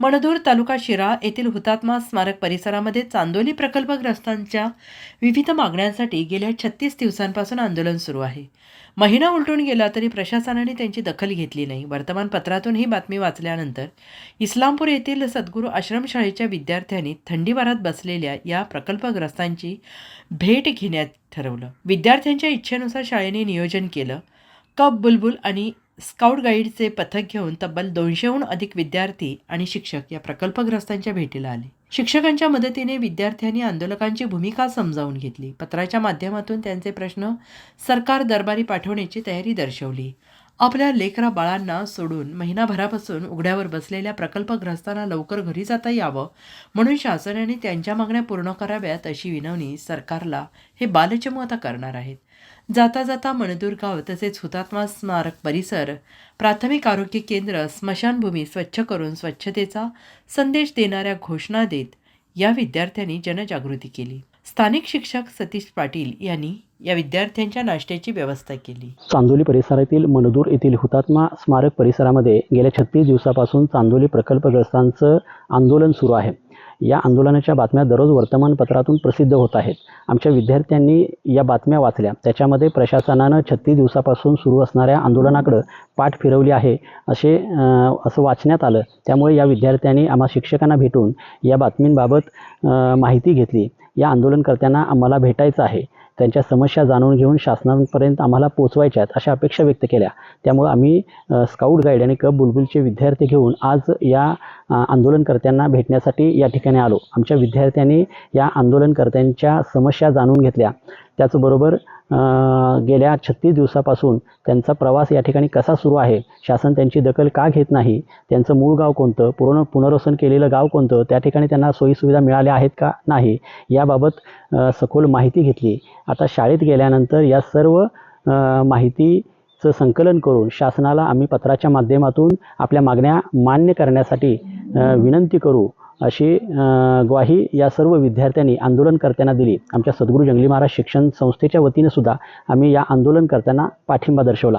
मणदूर तालुका शिराळा येथील हुतात्मा स्मारक परिसरामध्ये चांदोली प्रकल्पग्रस्तांच्या विविध मागण्यांसाठी गेल्या छत्तीस दिवसांपासून आंदोलन सुरू आहे. महिना उलटून गेला तरी प्रशासनाने त्यांची दखल घेतली नाही. वर्तमानपत्रातून ही बातमी वाचल्यानंतर इस्लामपूर येथील सद्गुरू आश्रमशाळेच्या विद्यार्थ्यांनी थंडीवारात बसलेल्या या प्रकल्पग्रस्तांची भेट घेण्यात ठरवलं. विद्यार्थ्यांच्या इच्छेनुसार शाळेने नियोजन केलं. कप बुलबुल आणि स्काउट गाईडचे पथक घेऊन तब्बल दोनशेहून अधिक विद्यार्थी आणि शिक्षक या प्रकल्पग्रस्तांच्या भेटीला आले. शिक्षकांच्या मदतीने विद्यार्थ्यांनी आंदोलकांची भूमिका समजावून घेतली. पत्राच्या माध्यमातून त्यांचे प्रश्न सरकार दरबारी पाठवण्याची तयारी दर्शवली. आपल्या लेकरा बाळांना सोडून महिनाभरापासून उघड्यावर बसलेल्या प्रकल्पग्रस्तांना लवकर घरी जाता यावं म्हणून शासनाने त्यांच्या मागण्या पूर्ण कराव्यात अशी विनवणी सरकारला हे बालचमू आता करणार आहेत. जाता जाता मणदूर गाव तसेच हुतात्मा स्मारक परिसर प्राथमिक आरोग्य केंद्र स्मशानभूमी स्वच्छ करून स्वच्छतेचा संदेश देणाऱ्या घोषणा देत या विद्यार्थ्यांनी जनजागृती केली. स्थानिक शिक्षक सतीश पाटील यांनी या विद्यार्थ्यांच्या नाश्त्याची व्यवस्था केली. चांदोली परिसरातील मनदूर येथील हुतात्मा स्मारक परिसरामध्ये गेल्या छत्तीस दिवसापासून चांदोली प्रकल्पग्रस्तांचं आंदोलन सुरू आहे. या आंदोलनाच्या बातम्या दररोज वर्तमानपत्रातून प्रसिद्ध होत आहेत. आमच्या विद्यार्थ्यांनी या बातम्या वाचल्या. त्याच्यामध्ये प्रशासनानं छत्तीस दिवसापासून सुरू असणाऱ्या आंदोलनाकडं पाठ फिरवली आहे असे असं वाचण्यात आलं. त्यामुळे या विद्यार्थ्यांनी आम्हा शिक्षकांना भेटून या बातमींबाबत माहिती घेतली. या आंदोलनकर्त्यांना आम्हाला भेटायचं आहे. त्यांच्या सम समस्या जाणून घेऊन शासनापर्यंत आम्हाला पोचवायच्या आहेत अशा अपेक्षा व्यक्त केल्या. त्यामुळं आम्ही स्काऊट स्काउट गाईड आणि कप बुलबुलचे विद्यार्थी घेऊन आज या आंदोलनकर्त्यांना भेटण्यासाठी या ठिकाणी आलो. आमच्या विद्यार्थ्यांनी या आंदोलनकर्त्यांच्या समस्या जाणून घेतल्या. त्याचबरोबर गेल्या छत्तीस दिवसापासून त्यांचा प्रवास या ठिकाणी कसा सुरू आहे? शासन त्यांची दखल का घेत नाही? त्यांचं मूळ गाव कोणतं? पूर्ण पुनर्वसन केलेलं गाव कोणतं? त्या ठिकाणी त्यांना सोयीसुविधा मिळाल्या आहेत का नाही? याबाबत सखोल माहिती घेतली. आता शाळेत गेल्यानंतर या सर्व माहितीचं संकलन करून शासनाला आम्ही पत्राच्या माध्यमातून आपल्या मागण्या मान्य करण्यासाठी विनंती करू. अशी ग्वाही या सर्व विद्यार्थ्यांनी आंदोलनकर्त्यांना दिली. आमच्या सद्गुरू जंगली महाराज शिक्षण संस्थेच्या वतीनं सुद्धा आम्ही या आंदोलनकर्त्यांना पाठिंबा दर्शवला.